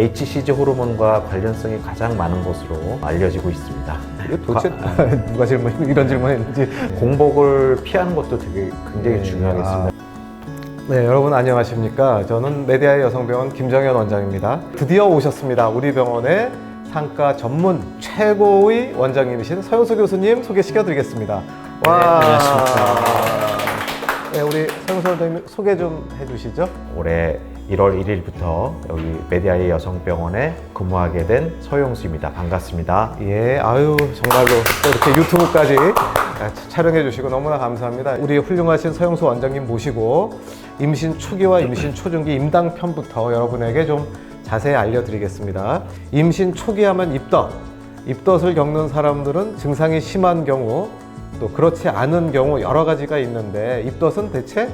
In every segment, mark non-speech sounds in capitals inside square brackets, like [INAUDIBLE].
HCG 호르몬과 관련성이 가장 많은 것으로 알려지고 있습니다. 이게 도대체 누가 질문 이런 질문했는지 공복을 피하는 것도 되게 굉장히 네, 중요하겠습니다. 네, 여러분 안녕하십니까? 저는 메디아의 여성병원 김정현 원장입니다. 드디어 오셨습니다. 우리 병원의 상가 전문 최고의 원장님이신 서영수 교수님 소개시켜드리겠습니다. 와, 네, 우리 서영수 원장님 소개 좀 해주시죠. 올해 1월 1일부터 여기 메디아의 여성병원에 근무하게 된 서용수입니다. 반갑습니다. 예, 아유 정말로 또 이렇게 유튜브까지 촬영해 주시고 너무나 감사합니다. 우리 훌륭하신 서영수 원장님 모시고 임신 초기와 임신 초중기 임당 편부터 여러분에게 좀 자세히 알려드리겠습니다. 임신 초기하면 입덧, 입덧을 겪는 사람들은 증상이 심한 경우 또 그렇지 않은 경우 여러 가지가 있는데 입덧은 대체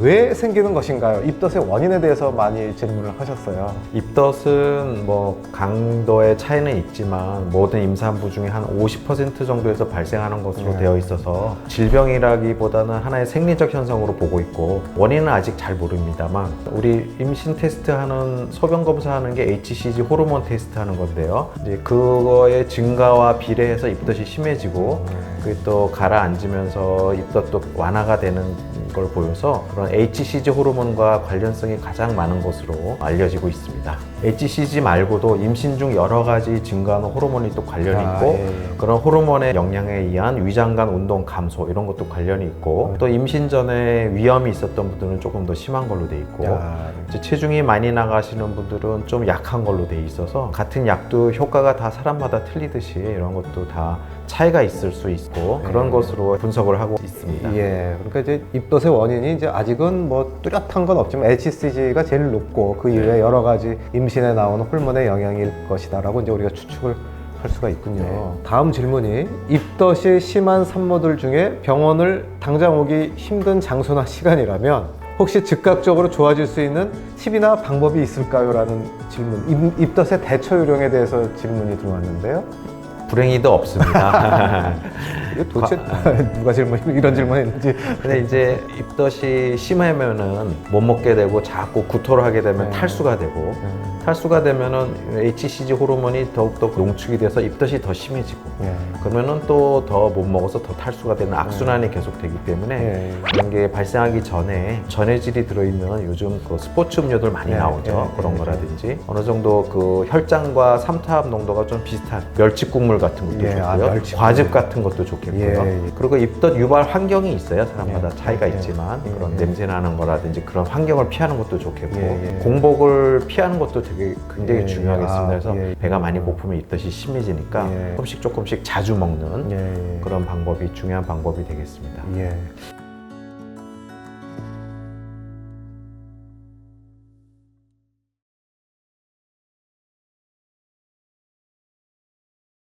왜 생기는 것인가요? 입덧의 원인에 대해서 많이 질문을 하셨어요. 입덧은 뭐 강도의 차이는 있지만 모든 임산부 중에 한 50% 정도에서 발생하는 것으로 네. 되어 있어서 질병이라기보다는 하나의 생리적 현상으로 보고 있고 원인은 아직 잘 모릅니다만 우리 임신 테스트하는 소변 검사하는 게 HCG 호르몬 테스트하는 건데요. 이제 그거의 증가와 비례해서 입덧이 심해지고 그게 또 가라앉으면서 입덧도 완화가 되는 걸 보여서 그런 HCG 호르몬과 관련성이 가장 많은 것으로 알려지고 있습니다. HCG 말고도 임신 중 여러 가지 증가하는 호르몬이 또 관련이 아, 있고 예, 예. 그런 호르몬의 영향에 의한 위장관 운동 감소 이런 것도 관련이 있고 또 임신 전에 위험이 있었던 분들은 조금 더 심한 걸로 돼 있고 야, 이제 체중이 많이 나가시는 분들은 좀 약한 걸로 돼 있어서 같은 약도 효과가 다 사람마다 틀리듯이 이런 것도 다 차이가 있을 수 있고 그런 네. 것으로 분석을 하고 있습니다. 예, 그러니까 이제 입덧 의 원인이 이제 아직은 뭐 뚜렷한 건 없지만 HCG가 제일 높고 그 이외에 여러 가지 임신에 나오는 호르몬의 영향일 것이다라고 이제 우리가 추측을 할 수가 있군요. 네. 다음 질문이 입덧이 심한 산모들 중에 병원을 당장 오기 힘든 장소나 시간이라면 혹시 즉각적으로 좋아질 수 있는 팁이나 방법이 있을까요? 라는 질문. 입, 입덧의 대처 요령에 대해서 질문이 들어왔는데요. 불행히도 없습니다. [LAUGHS] 이게 도대체 [LAUGHS] 누가 질문 이런 질문했는지. 근데 이제 입덧이 심하면은 못 먹게 되고 자꾸 구토를 하게 되면 네. 탈수가 되고 탈수가 되면은 HCG 호르몬이 더욱더 농축이 돼서 입덧이 더 심해지고 예. 그러면은 또 더 못 먹어서 더 탈수가 되는 악순환이 계속되기 때문에 예. 그런 게 발생하기 전에 전해질이 들어있는 요즘 그 스포츠 음료들 많이 네, 나오죠. 네, 그런 네, 거라든지. 어느 정도 그 혈장과 삼투압 농도가 좀 비슷한 멸치 국물 같은 것도 예, 아, 좋고요. 멸치국물. 과즙 같은 것도 좋 겠고요 예, 예. 그리고 입덧 유발 환경이 있어요 사람마다 예, 차이가 예, 있지만 예, 그런 예. 냄새 나는 거라든지 그런 환경을 피하는 것도 좋겠고 예, 예. 공복을 피하는 것도 되게 굉장히 예, 중요하겠습니다 아, 그래서 예. 배가 많이 고프면 입덧이 심해지니까 예. 조금씩 조금씩 자주 먹는 예. 그런 방법이 중요한 방법이 되겠습니다. 예.